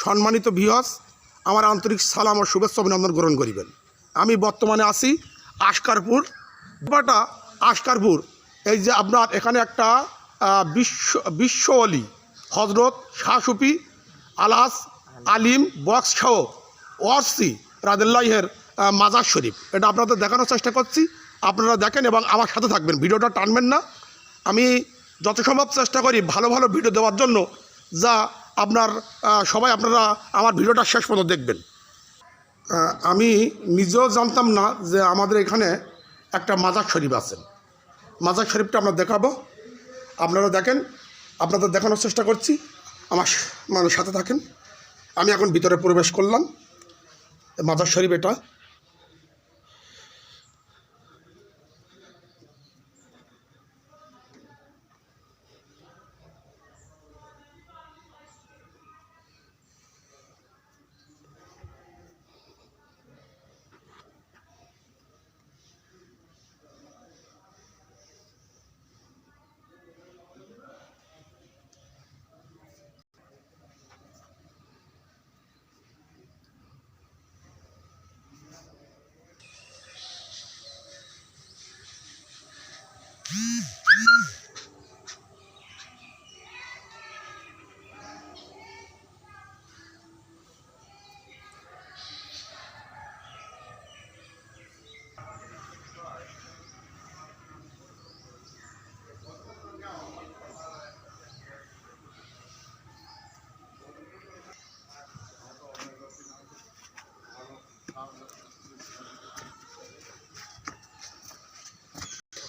সম্মানিত ভিহস আমার আন্তরিক সালাম ও শুভেচ্ছা অভিনন্দন গ্রহণ করিবেন। আমি বর্তমানে আছি আশকারপুর। বাটা আশকারপুর, এই যে আপনার এখানে একটা বিশ্ব বিশ্ব অলি হজরত শাহসুফি আলাস আলিম বক্স সহ ওয়ারসি রাদেল্লাহের মাজার শরীফ। এটা আপনাদের দেখানোর চেষ্টা করছি, আপনারা দেখেন এবং আমার সাথে থাকবেন। ভিডিওটা টানবেন না। আমি যত সম্ভব চেষ্টা করি ভালো ভালো ভিডিও দেওয়ার জন্য, যা আপনার সবাই আপনারা আমার ভিডিওটা শেষ পর্যন্ত দেখবেন। আমি নিজেও জানতাম না যে আমাদের এখানে একটা মাজার শরীফ আছে। মাজার শরীফটা আমরা দেখাবো। আপনারা দেখেন, আপনাদের দেখানোর চেষ্টা করছি। আমার মানে সাথে থাকেন। আমি এখন ভিতরে প্রবেশ করলাম। মাজার শরীফ এটা।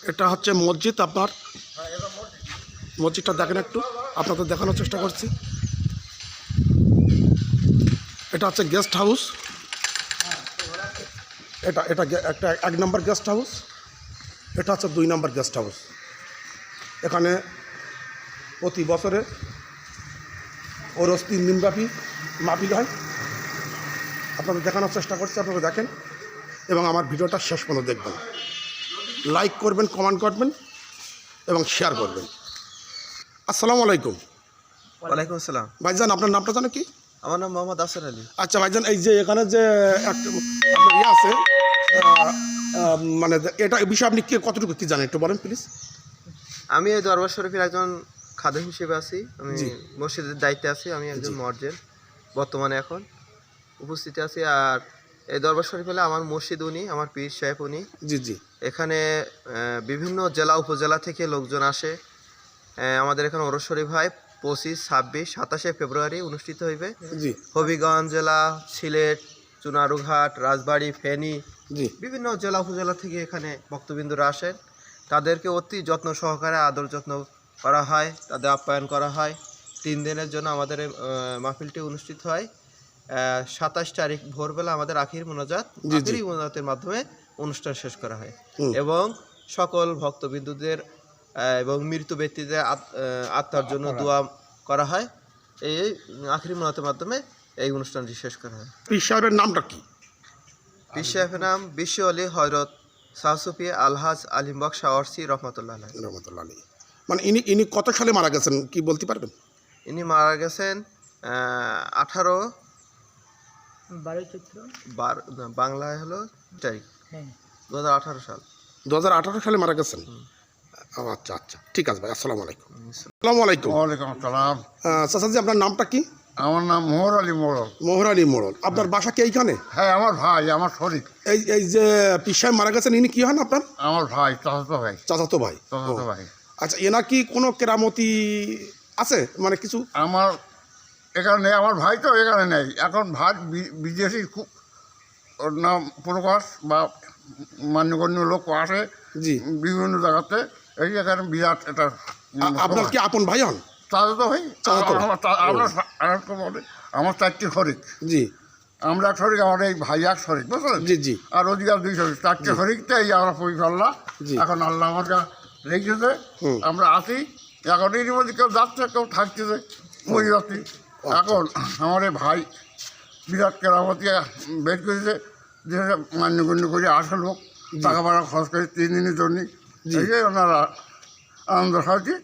এটা হচ্ছে মসজিদ আপনার। মসজিদটা দেখেন একটু, আপনাদের দেখানোর চেষ্টা করছি। এটা হচ্ছে গেস্ট হাউস এটা এটা একটা এক নম্বর গেস্ট হাউস এটা হচ্ছে দুই নম্বর গেস্ট হাউস এখানে প্রতি বছরে ওরস তিন দিনব্যাপী মাহফিল হয়। আপনাদের দেখানোর চেষ্টা করছি আপনারা দেখেন। এবং আমার ভিডিওটা শেষ পর্যন্ত দেখবেন। লাইক করবেন কমেন্ট করবেন এবং শেয়ার করবেন। আসসালামু আলাইকুম। ওয়ালাইকুম আসসালাম। ভাইজান আপনার নামটা জানো কি? আমার নাম মোহাম্মদ আসর আলী। আচ্ছা ভাইজান এই যে এখানে যে একটা আপনার ইয়ে আছে মানে এটা বিষয়ে আপনি কে কতটুকু কী জানেন? একটু বলেন প্লিজ আমি এই দরবার শরীফের একজন খাদেম হিসেবে আছি। আমি মসজিদের দায়িত্বে আছি। আমি একজন মর্জেন বর্তমানে এখন। উপস্থিত আছি আর এই দরবার শরীফ হলে আমার মসজিদ উনি আমার পীর সাহেব উনি। জি জি। এখানে বিভিন্ন জেলা উপজেলা থেকে লোকজন আসে। আমাদের এখানে ওরস শরীফ হয় পঁচিশ ছাব্বিশ সাতাশে ফেব্রুয়ারি অনুষ্ঠিত হইবে। জি। হবিগঞ্জ জেলা সিলেট চুনারুঘাট রাজবাড়ি ফেনী জি। বিভিন্ন জেলা উপজেলা থেকে এখানে ভক্তবিন্দুরা আসেন। তাদেরকে অতি যত্ন সহকারে আদর যত্ন করা হয় তাদের আপ্যায়ন করা হয়। তিন দিনের জন্য আমাদের মাহফিলটি অনুষ্ঠিত হয়। সাতাশ তারিখ ভোরবেলা আমাদের আখির মোনাজাত। আখিরি মোনাজাতের মাধ্যমে অনুষ্ঠান শেষ করা হয়। এবং সকল ভক্তবিন্দুদের এবং মৃত ব্যক্তিদের আত- আত্মার জন্য দোয়া করা হয়। এই আখিরি মোনাজাতের মাধ্যমে এই অনুষ্ঠানটি শেষ করা হয়। পীর সাহেবের নামটা কি? বিশ্বের নাম বিশ্ব আলী হজরত সাহসুফি আলহাজ আলিম বক শাওয়ারসি রহমতুল্লাহ আলাইহি। রহমতুল্লাহ আলী মানে ইনি ইনি কত সালে মারা গেছেন কি বলতে পারবেন? ইনি মারা গেছেন আঠারো বারোই চৈত্র বার না, বাংলায় হলো তারিখ হ্যাঁ। দু হাজার আঠারো সাল। দু হাজার আঠারো সালে মারা গেছেন? আচ্ছা আচ্ছা। ঠিক আছে ভাই আসসালামু আলাইকুম। আসসালামু আলাইকুম। ওয়ালাইকুম আসসালাম। চাচাজি আপনার নামটা কি? আমার নাম মোহর আলী মোড়ল। মোহরানি মোড়ল। আপনার বাসা কি এইখানে? হ্যাঁ আমার ভাই আমার শরীর এই এই যে সাহেব মারা গেছেন ইনি কি হন আপনার? আমার ভাই চাচাতো ভাই। চাচাতো ভাই। চাচাতো ভাই। আচ্ছা এনা কি কোনো কেরামতি আছে? মানে কিছু? আমার এখানে নেই আমার ভাই তো এখানে নেই। এখন ভাই বিদেশি খুব ওর নাম প্রকাশ বা মান্যগণ্য লোক আসে জি। বিভিন্ন জায়গাতে। এই এখানে বিরাট এটা আপনার কি আপন ভাই হন? ভাই চাচাতো ভাই। আমার চারটি শরিক জি। আমরা এক শরিক আমার এই ভাই এক শরিক বুঝলেন? জি জি। আর অধিকার দুই শরিক চারটে শরিকটাই আমরা পরিচালনা। এখন আল্লাহ আমার রেখেছে আমরা আছি এখন এর মধ্যে কেউ যাচ্ছে কেউ থাকতেছে মরে যাচ্ছি। এখন আমার এই ভাই বিরাট কেরামতি বের করেছে যে মান্যগণ্য করে আসে লোক টাকা ভাড়া খরচ করে তিন দিনের জন্য। এই যে ওনারা আনন্দ সাহায্যে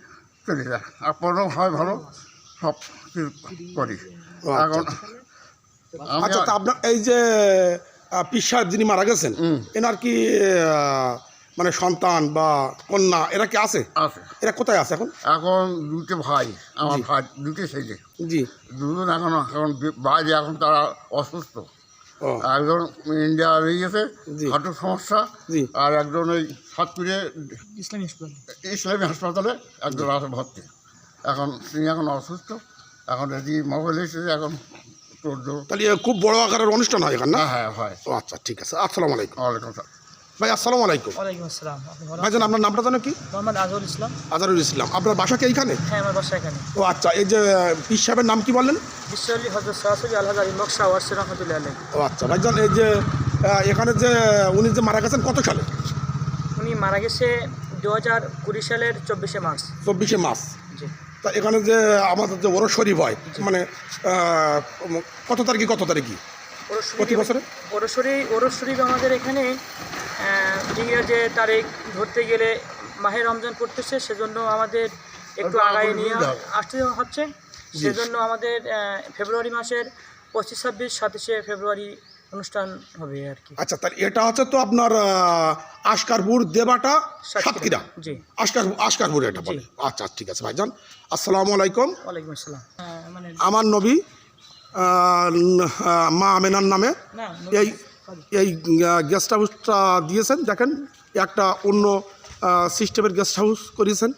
চলে যায়। আর আপনারও হয় ভালো সব কিছু করি। আচ্ছা, এখন আচ্ছা। আপনার এই যে সাহেব যিনি মারা গেছেন এনার কি মানে সন্তান বা কন্যা এরা কি আছে? আছে। এরা কোথায় আছে এখন? এখন দুটো ভাই আমার ভাই দুটো ছেলে। জি। দুজন এখন এখন বাইরে এখন তারা অসুস্থ। একজন ইন্ডিয়া হয়ে গেছে। হাঁটুর সমস্যা জি। আর একজন ওই সাতপুরে ইসলামী হাসপাতাল। ইসলামী হাসপাতালে একজন আছে ভর্তি। এখন তিনি এখন অসুস্থ। এখন যদি মোবাইল এসেছে এখন তাহলে খুব বড় আকারের অনুষ্ঠান হয় এখানে না? হ্যাঁ হ্যাঁ হয়। আচ্ছা ঠিক আছে। আসসালামু আলাইকুম। ওয়ালাইকুম আসসালাম। ভাই আসসালামু আলাইকুম। ওয়ালাইকুম আসসালাম। ভাইজান আপনার নামটা জানো কি? মোহাম্মদ ইসলাম। আজারুল ইসলাম। আপনার বাসা কি এইখানে? হ্যাঁ আমার বাসা এখানে। ও আচ্ছা এই যে পীর সাহেবের নাম কি বললেন বিশ্বলি হজরত সরাসরি আলী রহমতুল্লাহ ও আচ্ছা ভাইজান এই যে এখানে যে উনি যে মারা গেছেন কত সালে? উনি মারা গেছে দু হাজার কুড়ি সালের চব্বিশে মার্চ। চব্বিশে জি। তা এখানে যে আমাদের যে ওরস শরীফ হয় মানে কত তারিখে কত তারিখে? প্রতি বছরে? ওরশরী আমাদের এখানে যে তারিখ ধরতে গেলে মাহে রমজান পড়তেছে সেজন্য আমাদের একটু আগায় নিয়ে। আসতে হচ্ছে। সেজন্য আমাদের ফেব্রুয়ারি মাসের পঁচিশ ছাব্বিশ সাতাশে ফেব্রুয়ারি অনুষ্ঠান হবে আর কি। আচ্ছা তাহলে এটা হচ্ছে তো আপনার আশকারপুর দেবাটা সাতক্ষীরা জি। আশকার আশকারপুর এটা বলে। আচ্ছা ঠিক আছে ভাইজান। আসসালামু আলাইকুম। ওয়ালাইকুম আসসালাম। হ্যাঁ, মানে আমার নবী মা আমেনার নামে। এই এই গেস্ট হাউসটা দিয়েছেন দেখেন একটা অন্য সিস্টেমের গেস্ট হাউস করিয়েছেন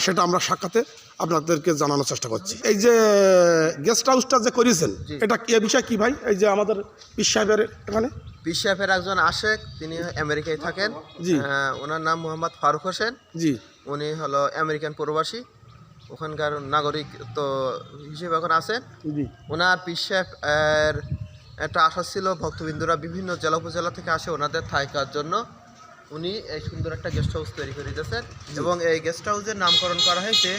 সেটা আমরা সাক্ষাতে আপনাদেরকে জানানোর চেষ্টা করছি। এই যে গেস্ট হাউসটা যে করিয়েছেন এটা কি- এ বিষয়ে কি ভাই? এই যে আমাদের পীর সাহেবের এখানে? পিসাফের একজন আশেক তিনি আমেরিকায় থাকেন। জি। ওনার নাম মোহাম্মদ ফারুক হোসেন। জি। উনি হলো আমেরিকান প্রবাসী। ওখানকার নাগরিক তো হিসেবে এখন আছেন। ওনার পিসেফ এর একটা আশা ছিল ভক্তবিন্দুরা বিভিন্ন জেলা উপজেলা থেকে আসে ওনাদের থাকার জন্য। উনি এই সুন্দর একটা গেস্ট হাউস তৈরি করে দিয়েছেন এবং এই গেস্ট হাউসের নামকরণ করা হয়েছে